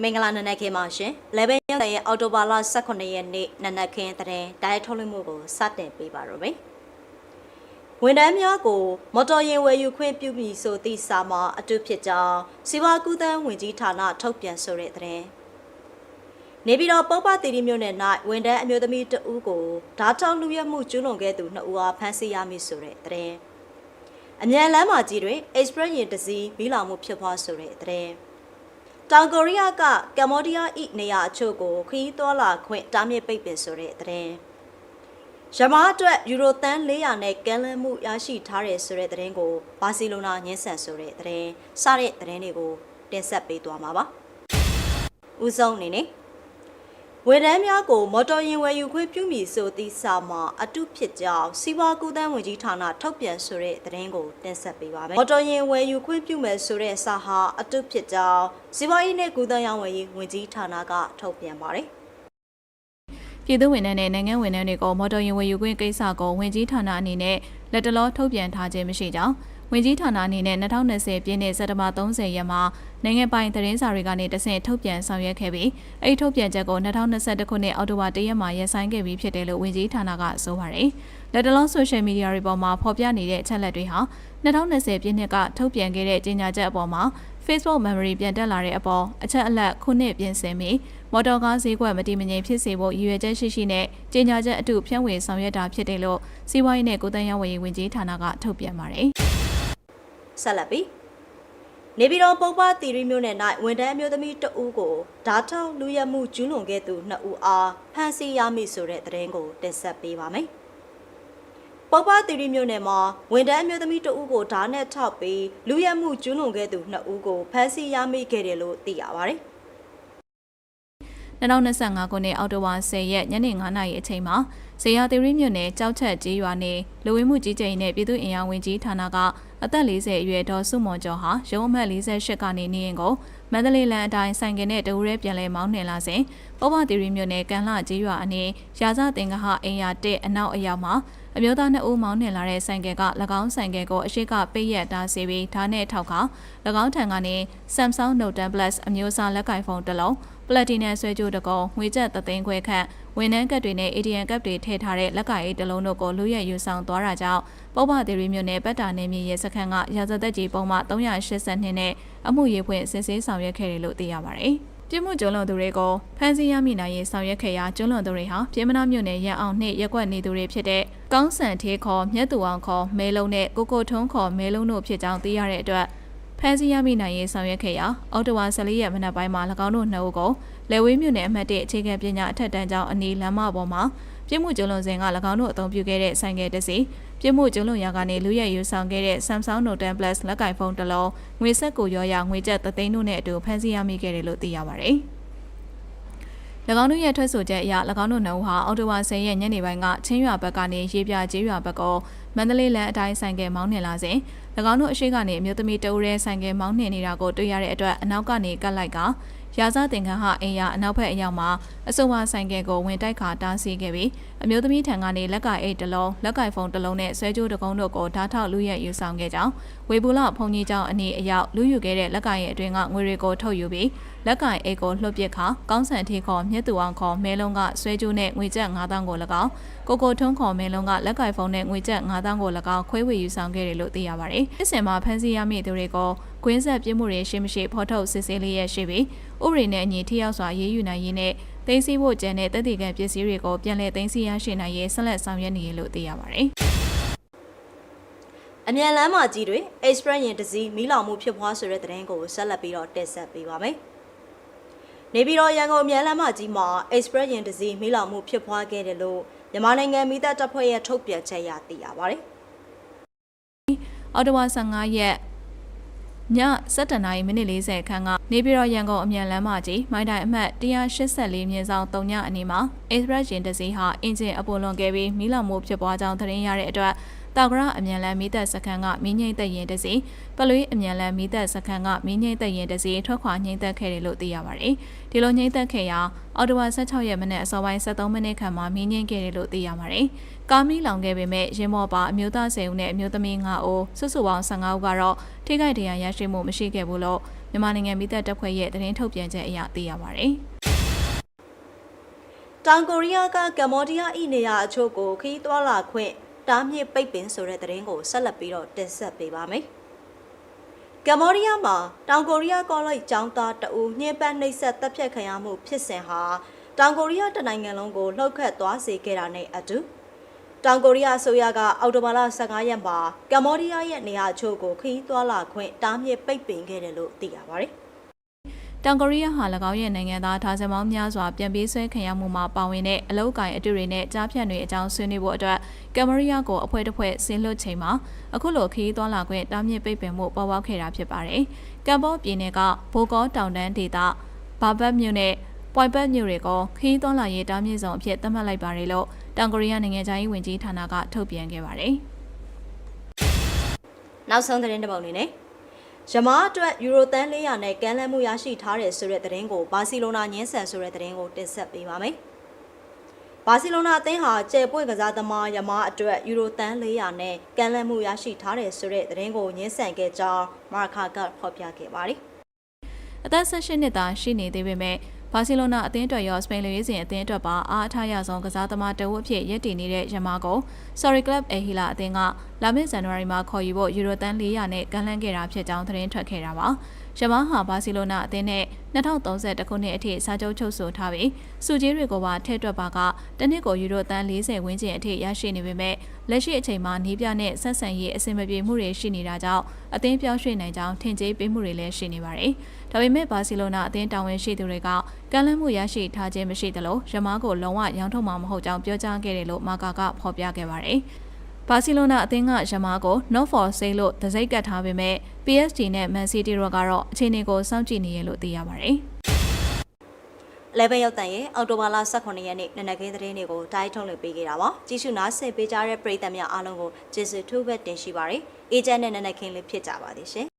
မင်္ဂလာနံနက်ခင်းပါရှင်။လေဘယ်ရုံးရဲ့အော်တိုဘာလ18ရက်နေ့နံနက်ခင်းတဲ့ဒိုင်ထုတ်လွှင့်မှုကိုစတင်ပေးပါရမယ်။ဝန်ထမ်းများကိုမော်တော်ယာဉ်ဝယ်ယူခွင့်ပြုပြီးဆိုသည့်စာမှာအတုဖြစ်ကြောင်းစီဝါကူတန်းဝင်ကြီးဌာနထုတ်ပြန်ဆိုတဲ့တဲ့နေပြည်တော်ပုပ္ပတိရီမြို့နယ်၌ဝန်ထမ်းအမျိုးသမီးတဦးကိုဓာတ်ထောက်လူရက်မှုကျူးလွန်ခဲ့သူနှစ်ဦးအားဖမ်းဆီးရမည်ဆိုတဲ့တဲ့အမြန်လမ်းမကြီးတွင် express ယာဉ်တစ်စီးမိလောင်မှုဖြစ်ပွားဆိုတဲ့တဲ့ တောင်ကိုရီးယားကကမ္ဘောဒီးယား၏နေရာအချို့ကိုခရီးသွားလာခွင့်တားမြစ်ပိတ်ပင်ဆိုတဲ့တဲ့ရမားအတွက်ယူရိုတန်400နဲ့ကမ်းလှမ်းမှုရရှိထားတဲ့ဆိုတဲ့တဲ့ကိုဘာစီလိုနာညှင်းဆန်ဆိုတဲ့တဲ့စတဲ့တဲ့တွေကိုတင်ဆက်ပေးသွားမှာပါ။ဦးဆုံးအနေနဲ့ ဝန်ထမ်းများကိုမော်တော်ယာဉ်ဝယ်ယူခွင့်ပြုမည်ဆိုသည့်စာမှာအတုဖြစ်ကြောင်းစီးပွားကူးသန်းဝင်ကြီးဌာနထုတ်ပြန်ဆိုတဲ့သတင်းကိုတင်ဆက်ပေးပါမယ်။မော်တော်ယာဉ်ဝယ်ယူခွင့်ပြုမယ်ဆိုတဲ့စာဟာအတုဖြစ်ကြောင်းစီးပွားရေးနဲ့ကူးသန်းရောင်းဝယ်ရေးဝင်ကြီးဌာနကထုတ်ပြန်ပါတယ်။ပြည်သူဝန်ထမ်းနဲ့နိုင်ငံဝန်ထမ်းတွေကိုမော်တော်ယာဉ်ဝယ်ယူခွင့်ကိစ္စကိုဝင်ကြီးဌာနအနေနဲ့လက်တလောထုတ်ပြန်ထားခြင်းမရှိကြောင်း ဝင်ကြီးဌာနအနေနဲ့2020ပြည့်နှစ်စက်တဘာ30ရက်မှာနိုင်ငံပိုင်သတင်းစာတွေကနေတဆင့်ထုတ်ပြန်ဆောင်ရွက်ခဲ့ပြီးအဲ့ဒီထုတ်ပြန်ချက်ကို2021ခုနှစ်အောက်တိုဘာ1ရက်မှာရပ်ဆိုင်းခဲ့ပြီးဖြစ်တယ်လို့ဝင်ကြီးဌာနကဆိုပါတယ်။လက်တလောဆိုရှယ်မီဒီယာတွေပေါ်မှာဖော်ပြနေတဲ့အချက်လက်တွေဟာ2020ပြည့်နှစ်ကထုတ်ပြန်ခဲ့တဲ့ကြေညာချက်အပေါ်မှာ Facebook memory ပြန်တက်လာတဲ့အပေါ်အချက်အလက်ခုနှစ်ပြင်ဆင်ပြီးမော်တော်ကားဈေးကွက်မတည်မငြိမ်ဖြစ်စေဖို့ရည်ရွယ်ချက်ရှိရှိနဲ့ကြေညာချက်အတူဖြန့်ဝေဆောင်ရွက်တာဖြစ်တယ်လို့စီးပွားရေးနဲ့ကုသရေးဝန်ကြီးဝန်ကြီးဌာနကထုတ်ပြန်ပါတယ်။ ဆက်လက်ပြီးနေပြည်တော်ပုပ္ပတီရီမြို့နယ်၌ဝန်ထမ်းအမျိုးသမီးတဦးကိုဓာတ်ထောက်လူရက်မှုကျူးလွန်ခဲ့သူနှစ်ဦးအားဖမ်းဆီးရမိဆိုတဲ့သတင်းကိုတင်ဆက်ပေးပါမယ်။ပုပ္ပတီရီမြို့နယ်မှာဝန်ထမ်းအမျိုးသမီးတဦးကိုဓာတ်နဲ့ထောက်ပြီးလူရက်မှုကျူးလွန်ခဲ့သူနှစ်ဦးကိုဖမ်းဆီးရမိခဲ့တယ်လို့သိရပါတယ်။ 2025ခုနှစ်အောက်တိုဘာ10ရက်ညနေ9:00နာရီအချိန်မှာဇေယျသီရိမြို့နယ်ကြောက်ချက်ကြီးရွာနေလူဝင်မှုကြီးကြပ်ရေးနဲ့ပြည်သူ့အင်အားဝင်ကြီးဌာနကအသက်40အရွယ်ဒေါ်စုမွန်ကျော်ဟာရုံးအမှတ်48ကနေနေရင်ကိုမန္တလေးလမ်းအတိုင်းဆိုင်ကယ်နဲ့တဦးရဲပြန်လဲမောင်းနှင်လာစဉ်ပုဗ္ဗသီရိမြို့နယ်ကန်လှကြီးရွာအနီးရာဇသင်္ကဟအင်ယာတက်အနောက်အရောက်မှာအမျိုးသားနှစ်ဦးမောင်းနှင်လာတဲ့ဆိုင်ကယ်က၎င်းဆိုင်ကယ်ကိုအရှိကပိတ်ရက်တားစီပြီးဓာတ်နဲ့ထောက်ခါ၎င်းထံကနေ Samsung Note 10 Plus အမျိုးအစားလက်ကင်ဖုန်းတစ်လုံး ပလက်တီနမ်ဆွဲကြိုးတစ်ကုံငွေကျပ်သသိန်းခွဲခန့်ဝန်ထမ်းကတ်တွေနဲ့ ATM ကတ်တွေထည့်ထားတဲ့လက်ကင်အိတ်တစ်လုံးတို့ကိုလူရဲယူဆောင်သွားတာကြောင့်ပုဗ္ဗသီရိမြို့နယ်ပတ်တာနယ်မြေရဲစခန်းကရာဇသက်ကြီးပုံမှ382နဲ့အမှုရေးဖွင့်စစ်ဆေးဆောင်ရွက်ခဲ့တယ်လို့သိရပါတယ်။ပြစ်မှုကျူးလွန်သူတွေကိုဖမ်းဆီးရမိနိုင်ရေးဆောင်ရွက်ခဲ့ရာကျူးလွန်သူတွေဟာပြည်မနာမြို့နယ်ရန်အောင်နှင့်ရက်ကွက်နေသူတွေဖြစ်တဲ့ကောင်းဆန်သေးခေါ်မြတ်သူအောင်ခေါ်မဲလုံးနဲ့ကိုကိုထုံးခေါ်မဲလုံးတို့ဖြစ်ကြောင်းသိရတဲ့အတွက် ဖမ်းဆီးရမိနိုင်ရေးဆောင်ရွက်ခဲ့ရာအော်တိုဝါ14ရက်မနက်ပိုင်းမှာ၎င်းတို့နှစ်ဦးကိုလေဝေးမြို့နယ်အမှတ်1အခြေခံပညာအထက်တန်းကျောင်းအနီးလမ်းမပေါ်မှာပြစ်မှုကျူးလွန်စဉ်က၎င်းတို့အသုံးပြုခဲ့တဲ့ဆိုင်ကယ်တစ်စီးပြစ်မှုကျူးလွန်ရာကနေလူရဲယူဆောင်ခဲ့တဲ့ Samsung Note 10 Plus လက်ကင်ဖုန်းတစ်လုံးငွေဆက်ကိုရောရငွေကျပ်သသိန်းတို့နဲ့အတူဖမ်းဆီးရမိခဲ့တယ်လို့သိရပါတယ်။၎ င်းတို့ရဲ့ထွက်ဆိုချက်အရ၎င်းတို့နှစ်ဦးဟာအော်တိုဝါ10ရက်ညနေပိုင်းကချင်းရွာဘက်ကနေရေပြကျေးရွာဘက်ကိုမန္တလေးလမ်းအတိုင်းဆိုင်ကယ်မောင်းနှင်လာစဉ်၎င်းတို့အရှိကနေအမျိုးသမီးတဦးရဲဆိုင်ကယ်မောင်းနှင်နေတာကိုတွေ့ရတဲ့အတွက်အနောက်ကနေကတ်လိုက်ကရာဇသင်္ကန်းဟအိမ်ယာအနောက်ဘက်အရောက်မှာအဆိုပါဆိုင်ကယ်ကိုဝင်တိုက်ခါတားဆီးခဲ့ပြီးအမျိုးသမီးထံကနေလက်ကအိတ်တစ်လုံးလက်ကင်ဖုန်းတစ်လုံးနဲ့ဆွဲကြိုးတစ်ကုန်းတို့ကိုဓာတ်ထောက်လူရဲယူဆောင်ခဲ့ကြောင်းဝေဘူးလဖုန်ကြီးကျောင်းအနီးအရောက်လူယူခဲ့တဲ့လက်ကင်ရဲ့အတွင်းကငွေတွေကိုထုတ်ယူပြီး လက်ကင်အိတ်ကိုလှုပ်ပစ်ခါကောင်းဆန်ထီခေါ်မြက်သူအောင်ခေါ်မဲလုံးကဆွဲကြိုးနဲ့ငွေကျပ်9000ကို၎င်းကိုကိုထုံးခေါ်မဲလုံးကလက်ကင်ဖုန်းနဲ့ငွေကျပ်9000ကို၎င်းခွဲဝေယူဆောင်ခဲ့တယ်လို့သိရပါတယ်။အစ်စင်မှာဖမ်းဆီးရမိသူတွေကိုကွင်းဆက်ပြစ်မှုတွေရှိမရှိဖော်ထုတ်စစ်ဆေးလျက်ရှိပြီးဥပဒေနဲ့အညီထိရောက်စွာရေးယူနိုင်ရေးနဲ့သိမ်းဆည်းဖို့ကြံတဲ့တပ်တည်ကံပစ္စည်းတွေကိုပြန်လည်သိမ်းဆည်းရရှိနိုင်ရေးဆက်လက်ဆောင်ရွက်နေရလို့သိရပါတယ်။အမြန်လမ်းမကြီးတွင် Express ယာဉ်တစ်စီးမီးလောင်မှုဖြစ်ပွားဆိုတဲ့သတင်းကိုဆက်လက်ပြီးတော့တင်ဆက်ပေးပါမယ်။ နေပြည်တော်ရန်ကုန်အမြန်လမ်းမကြီးမှာ Express ယာဉ်တစ်စီးမီးလောင်မှုဖြစ်ပွားခဲ့တယ်လို့မြန်မာနိုင်ငံမိသက်တပ်ဖွဲ့ရဲ့ထုတ်ပြန်ချက်အရသိရပါတယ်။အော်တိုဝါ15ရက်ည7:00နာရီမိနစ်40ခန်းကနေပြည်တော်ရန်ကုန်အမြန်လမ်းမကြီးမိုင်းတိုင်အမှတ်184မြင်းဆောင်3ညအနီးမှာ Express ယာဉ်တစ်စီးဟာအင်ဂျင်အပေါ်လွန်ခဲ့ပြီးမီးလောင်မှုဖြစ်ပွားကြောင်းသတင်းရတဲ့အတွက် တောက်ကရအမြန်လမ်းမီးသက်စခန်းကမီးငိမ့်သက်ရင်တစီပလွေးအမြန်လမ်းမီးသက်စခန်းကမီးငိမ့်သက်ရင်တစီထွက်ခွာငိမ့်သက်ခဲ့တယ်လို့သိရပါတယ်။ဒီလိုငိမ့်သက်ခဲ့ရာအော်တိုဝါ16ရက်မနေ့အစောပိုင်း73မိနစ်ခန့်မှာမီးငိမ့်ခဲ့တယ်လို့သိရပါတယ်။ကားမီးလောင်ခဲ့ပေမဲ့ရင်းမော့ပါအမျိုးသား10ဦးနဲ့အမျိုးသမီး9ဦးစုစုပေါင်း15ဦးကတော့ထိခိုက်ဒဏ်ရာရရှိမှုမရှိခဲ့ဘူးလို့မြန်မာနိုင်ငံမိသက်တပ်ဖွဲ့ရဲ့သတင်းထုတ်ပြန်ချက်အရသိရပါဗျ။တောင်ကိုရီးယားကကမ္ဘောဒီးယားဤနေရာအချို့ကိုခီးသွွာလာခွင့် တားမြစ်ပိတ်ပင်ဆိုတဲ့သတင်းကိုဆက်လက်ပြီးတော့တင်ဆက်ပေးပါမယ်။ကမ္ဘောဒီးယားမှာတောင်ကိုရီးယားကောလိပ်ကျောင်းသားတအူညှဉ်းပန်းနှိပ်စက်တပ်ဖြတ်ခံရမှုဖြစ်စဉ်ဟာတောင်ကိုရီးယားတနိုင်ငံလုံးကိုလှုပ်ခတ်သွားစေခဲ့တာနဲ့အတူတောင်ကိုရီးယားအစိုးရကအော်တိုဘာလ15ရက်မှာကမ္ဘောဒီးယားရဲ့နေရာအချို့ကိုခီးသွွာလာခွင့်တားမြစ်ပိတ်ပင်ခဲ့တယ်လို့သိရပါတယ်။ တောင်ကိုရီးယားဟာ၎င်းရဲ့နိုင်ငံသားထားစမောင်းများစွာပြန်ပြေးဆွဲခံရမှုမှာပါဝင်တဲ့အလောက်ကိုင်အတူတွေနဲ့ကြားဖြတ်တွေအကြောင်းဆွေးနွေးဖို့အတွက်ကမ်မရီးယားကိုအဖွဲ့တစ်ဖွဲ့ဆင်းလွတ်ချိန်မှာအခုလိုခရီးသွားလာခွင့်တားမြစ်ပိတ်ပင်မှုပေါ်ပေါက်ခဲ့တာဖြစ်ပါတယ်။ကမ်ဘောပြည်နယ်ကဘိုကောတောင်တန်းဒေသဘာဘတ်မြို့နဲ့ပွိုင်ဘတ်မြို့တွေကိုခရီးသွားလာရေးတားမြစ်ဆောင်အဖြစ်သတ်မှတ်လိုက်ပါတယ်လို့တောင်ကိုရီးယားနိုင်ငံသားရေးဝန်ကြီးဌာနကထုတ်ပြန်ခဲ့ပါတယ်။နောက်ဆုံးသတင်းတစ်ပုဒ်အနေနဲ့ ယမားအတွက်ယူရိုတန်400နဲ့ကန်လန်းမှုရရှိထားတယ်ဆိုတဲ့သတင်းကိုဘာစီလိုနာညင်းဆန်ဆိုတဲ့သတင်းကိုတင်ဆက်ပေးပါမယ်။ဘာစီလိုနာအသင်းဟာကျယ်ပွင့်ကစားသမားယမားအတွက်ယူရိုတန်400နဲ့ကန်လန်းမှုရရှိထားတယ်ဆိုတဲ့သတင်းကိုညင်းဆန်ခဲ့ကြောင်းမာခါကဖော်ပြခဲ့ပါတယ်။အသက်18နှစ်သားရှိနေသေးပေမဲ့ ဘာစီလိုနာအသင်းအတွက်ရောစပိန်လူရေးစဉ်အသင်းအတွက်ပါအားအထားရဆုံးကစားသမားတအုပ်အဖြစ်ရည်တည်နေတဲ့ယမာကို Sorry Club အဟီလာအသင်းကလာမယ့်ဇန်နဝါရီမှာခေါ်ယူဖို့ယူရိုတန်400နဲ့ကန်လှမ်းခဲ့တာဖြစ်ကြောင်းသတင်းထွက်ခဲ့တာပါ။ ယမာဟာဘာစီလိုနာအသင်းနဲ့2030ခုနှစ်အထိစာချုပ်ချုပ်ဆိုထားပြီးစုကြီးတွေကိုပါထည့်တွက်ပါကတနစ်ကိုယူရိုတန်40ဝန်းကျင်အထိရရှိနေပေမဲ့လက်ရှိအချိန်မှာနီးပြနဲ့ဆက်ဆံရေးအဆင်မပြေမှုတွေရှိနေတာကြောင့်အသင်းပြောင်းရွှေ့နိုင်ကြောင်းထင်ကြေးပေးမှုတွေလည်းရှိနေပါတယ်။ဒါပေမဲ့ဘာစီလိုနာအသင်းတာဝန်ရှိသူတွေကကမ်းလှမ်းမှုရရှိထားခြင်းမရှိသလိုယမားကိုလုံးဝရောင်းထုတ်မှာမဟုတ်ကြောင်းပြောကြားခဲ့တယ်လို့မာကာကဖော်ပြခဲ့ပါတယ်။ ဘာစီလိုနာအသင်းကယမားကို not for sale လို့ဒစိတ်ကတ်ထားပေမဲ့ PSG နဲ့ Man City တို့ကတော့အခြေအနေကိုစောင့်ကြည့်နေရလို့သိရပါတယ်။လေဘယ်ရောက်တန်ရဲ့အော်တိုဘာလ18ရက်နေ့နနက်ခင်းသတင်းတွေကိုတိုင်းထုတ်လွှင့်ပေးခဲ့တာပါကြည့်ရှုနားဆင်ပေးကြတဲ့ပရိသတ်များအားလုံးကိုကျေးဇူးထူးပဲတင်ရှိပါတယ်အေဂျင့်နဲ့နနက်ခင်းလေးဖြစ်ကြပါသည်ရှင်